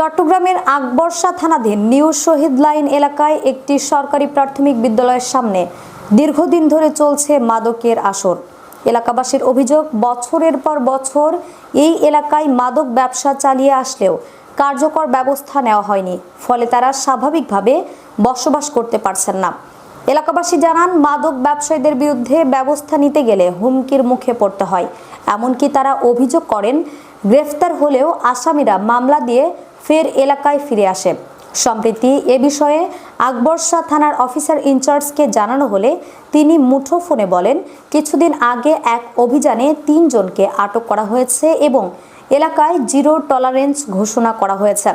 চট্টগ্রামের আকবর্ষা থানাধীন নিউ শহীদ লাইন এলাকায় একটি সরকারি প্রাথমিক বিদ্যালয়ের সামনে দীর্ঘদিন ধরে চলছে মাদকের আসর। এলাকাবাসীর অভিযোগ, বছরের পর বছর এই এলাকায় মাদক ব্যবসা চালিয়ে আসলেও কার্যকর ব্যবস্থা নেওয়া হয়নি, ফলে তারা স্বাভাবিকভাবে বসবাস করতে পারছেন না। এলাকাবাসী জানান, মাদক ব্যবসায়ীদের বিরুদ্ধে ব্যবস্থা নিতে গেলে হুমকির মুখে পড়তে হয়। এমনকি তারা অভিযোগ করেন, গ্রেফতার হলেও আসামিরা মামলা দিয়ে ফের এলাকায় ফিরে আসে। সম্প্রতি এ বিষয়ে আকবরশা থানার অফিসার ইনচার্জকে জানানো হলে তিনি মুঠোফোনে বলেন, কিছুদিন আগে এক অভিযানে তিনজনকে আটক করা হয়েছে এবং এলাকায় জিরো টলারেন্স ঘোষণা করা হয়েছে।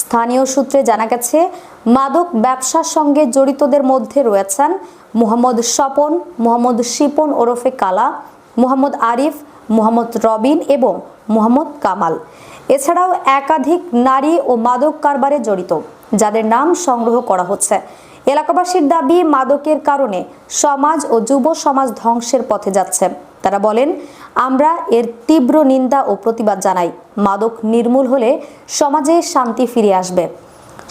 স্থানীয় সূত্রে জানা গেছে, মাদক ব্যবসার সঙ্গে জড়িতদের মধ্যে রয়েছেন মোহাম্মদ স্বপন, মোহাম্মদ শিপন ওরফে কালা, মোহাম্মদ আরিফ মোহাম্মদ রবিন এবং মোহাম্মদ কামাল। এছাড়াও একাধিক নারী ও মাদক কারবারে জড়িত, যাদের নাম সংগ্রহ করা হচ্ছে। এলাকাবাসীর দাবি, মাদকের কারণে সমাজ ও যুব সমাজ ধ্বংসের পথে যাচ্ছে। তারা বলেন, আমরা এর তীব্র নিন্দা ও প্রতিবাদ জানাই। মাদক নির্মূল হলে সমাজে শান্তি ফিরে আসবে।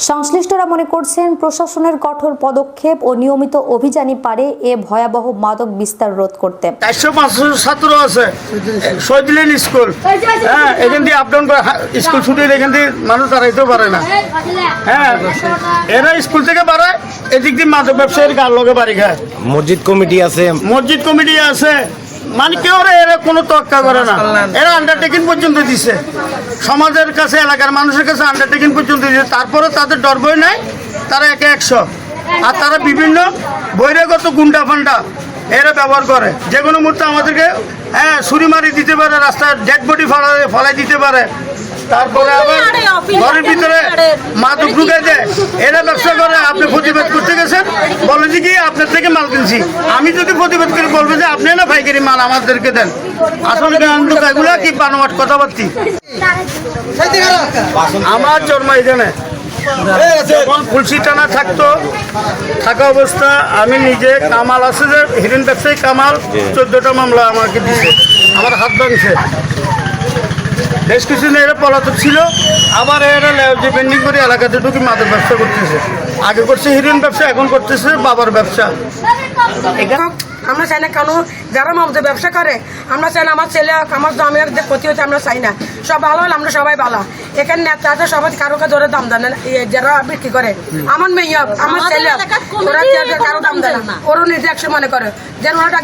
সংশ্লিষ্টরা মনে করছেন প্রশাসনের কঠোর পদক্ষেপ ও নিয়মিত অভিযানই পারে এ ভয়াবহ মাদক বিস্তার রোধ করতে। চারশো পাঁচশো ছাত্র আছে। স্কুল। হ্যাঁ এখান দিয়ে আপ ডাউন করে স্কুল ছুটির এখান দিয়ে মানুষ দাঁড়াইতেও পারে না। হ্যাঁ এরা স্কুল থেকে বাড়ায় এদিক দিয়ে মাদক ব্যবসায়ীর গার লগে বাড়ি খায়। মসজিদ কমিটি আছে। মসজিদ কমিটি আছে। মানে কেউ এরা কোনো তক্কা করে না। এরা আন্ডারটেকিং পর্যন্ত দিছে। সমাজের কাছে এলাকার মানুষের কাছে আন্ডারটেকিং পর্যন্ত দিছে। তারপরে তাদের ডর বই নাই তারা একে একশো। আর তারা বিভিন্ন বৈরাগত গুন্ডা ফান্ডা এরা ব্যবহার করে। যে কোনো মুহূর্তে আমাদেরকে হ্যাঁ ছুরি মারি দিতে পারে রাস্তার ডেড বডি ফলাই ফালাই দিতে পারে। তারপরে আবার ঘরের ভিতরে মাদক ঢুকাই দেয়। এরা ব্যবসা করে আপনি প্রতিবাদ করতে গেছেন বলে যে কি আপনার থেকে মাল কিনছি। আমি যদি প্রতিবাদ করে বলব যে আপনি না পাইকারি মাল আমাদেরকে দেন। আসলে এগুলো কি বানোয়াট কথাবার্তি? আমার জন্ম এখানে। যখন ফুলসি টানা থাকতো থাকা অবস্থা আমি নিজে কামাল আছে যে হিরেন ব্যবসায়ী কামাল চোদ্দটা মামলা আমাকে দিছে। আমার হাত ভাঙছে। বেশ কিছুদিন এরা পলাতক ছিল, আবার এরা যে পেন্ডিং করে এলাকাতে ঢুকে মাদক ব্যবসা করতেছে। আগে করছে হিরোইন ব্যবসা, এখন করতেছে বাবার ব্যবসা। আমরা চাই না কেন? যারা আমাদের ব্যবসা করে আমরা চাই না আমার ছেলে হোক, আমার জমির যে ক্ষতি হচ্ছে আমরা চাই না। সব ভালো হলে আমরা সবাই ভালো। এখানে নেতা আছে সবাই কারোকে ধরে দাম দেয় না এ, যারা বিক্রি করে। আমার মেয়ে হোক, আমার ছেলে হোক, ওরা কারও দাম দেয় দাম না। ওরও নিজে একশো মনে করে। যেন ওরা ডাক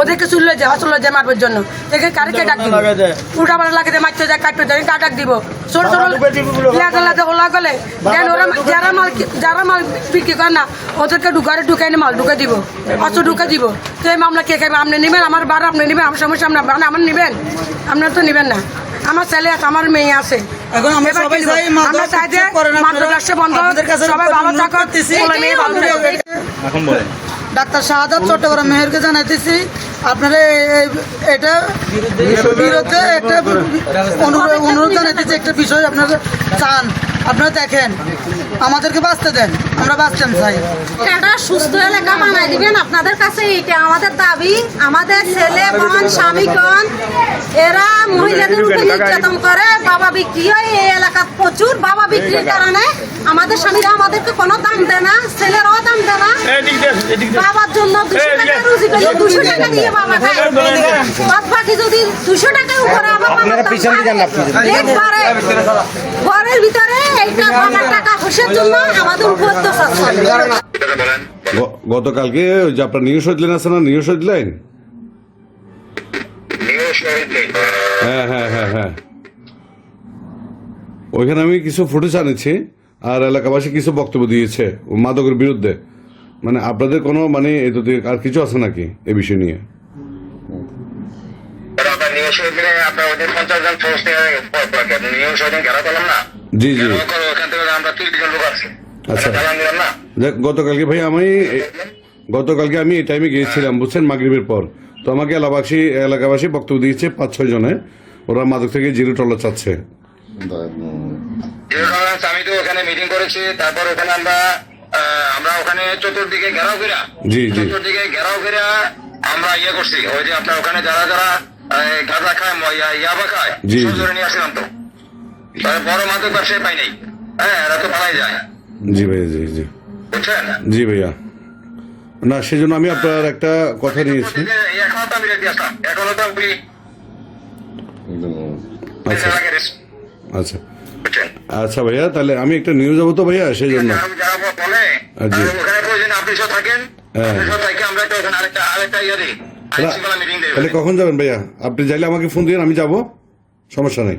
ওদেরকে চুল্লে যায় চুল্লে যায় মারবার জন্য। দেখে কারকে ডাক দিব? উল্টা পাল্টা লাগে মারতে যায় কাটতে যায় কার ডাক দিব। ছোট ছোট ওলা গলে। দেন ওরা যারা মাল যারা মাল বিক্রি করে না ওদেরকে ঢুকারে ঢুকাই মাল ঢুকে দিব। অত ঢুকে দিব। তো এই মামলা কে খাবে? আপনি নেবেন? আমার বার আপনি নেবেন? আমার সমস্যা আপনার মানে আমার নেবেন? আপনারা তো নেবেন না। আমার ছেলে আছে আমার মেয়ে আছে। এখন আমরা সবাই চাই আমরা চাই যে উচ্ছেদ করেন মাদক আপনারা। ব্যবসা বন্ধ সবাই ভালো থাকুক। ছেলে মেয়ে ভালো এখন বলেন। ডাক্তার শাহাদাত চট্টগ্রাম মেহেরকে জানাইতেছি। আপনারা এটা বিরুদ্ধে একটা অনুরোধ যে একটা বিষয় আপনারা চান। আপনারা দেখেন আমাদেরকে বাঁচতে দেন আমরা বাঁচতেন চাই একটা সুস্থ এলাকা বানাই দিবেন আপনাদের কাছে এটা আমাদের দাবি। আমাদের ছেলেগণ স্বামীগণ এরা মহিলাদের উপর নির্যাতন করে বাবা বিক্রি হয় এই এলাকার প্রচুর বাবা বিক্রির কারণে। আমাদের স্বামীরা আমাদেরকে কোনো দাম দেয় না ছেলেরাও দাম দেয় না। বাবার জন্য দুশো টাকা রুজি করে দুশো টাকা দিয়ে। বাবা খায়। বাদ বাকি যদি দুশো টাকার উপরে আমার বাবার আপনারা দাম পিছনে ভিতরে এইটা টাকা জন্য আমাদের উপর অত্যাচার চলে গতকালকে ওই যে আপনার নিউজ আছে না নিউজ হ্যাঁ হ্যাঁ হ্যাঁ হ্যাঁ ওইখানে আমি কিছু ফুটেজ আনেছি আর এলাকাবাসী কিছু বক্তব্য দিয়েছে মাদকের বিরুদ্ধে মানে আপনাদের কোনো মানে আর কিছু আছে নাকি এ বিষয় নিয়ে আপনার ওদের পঞ্চাশ জন ফোর্স নিউজ ঘেরা করলাম না জি জি। ওখান থেকে আমরা তিরিশ জন লোক আছি আচ্ছা। গতকালকে ভাই আমি গতকালকে আমি এই টাইমে গিয়েছিলাম বুঝছেন? মাগরিবের পর। তো আমাকে এলাকাবাসী এলাকাবাসী বক্তব্য দিয়েছে পাঁচ ছয় জনে। ওরা মাদক থেকে জিরো টলার চাচ্ছে। আমি তো ওখানে মিটিং করেছি। তারপর ওখানে আমরা আমরা ওখানে চতুর্দিকে ঘেরাও ফেরা জি, জি। চতুর্দিকে ঘেরাও ফেরা আমরা ইয়ে করছি। ওই যে আপনার ওখানে যারা যারা গাঁজা খায় ইয়া- ইয়াবা খায়। নিয়ে আসলাম তো। বড় মাদক ব্যবসায়ী পাই নাই। হ্যাঁ এরা তো পালাই যায়। জি ভাইয়া জি জি। বুঝছেন? জি ভাইয়া। না সেজন্য আমি আপনার একটা কথা নিয়েছি। এখনও তো আমি রেডি আসলাম এখনও তো আমি আচ্ছা। আচ্ছা। আচ্ছা ভাইয়া তাহলে আমি একটা নিউজ যাব তো ভাইয়া সেই জন্য। তাহলে হ্যাঁ। ইয়ে তাহলে কখন যাবেন ভাইয়া? আপনি চাইলে আমাকে ফোন দিন আমি যাব। সমস্যা নেই।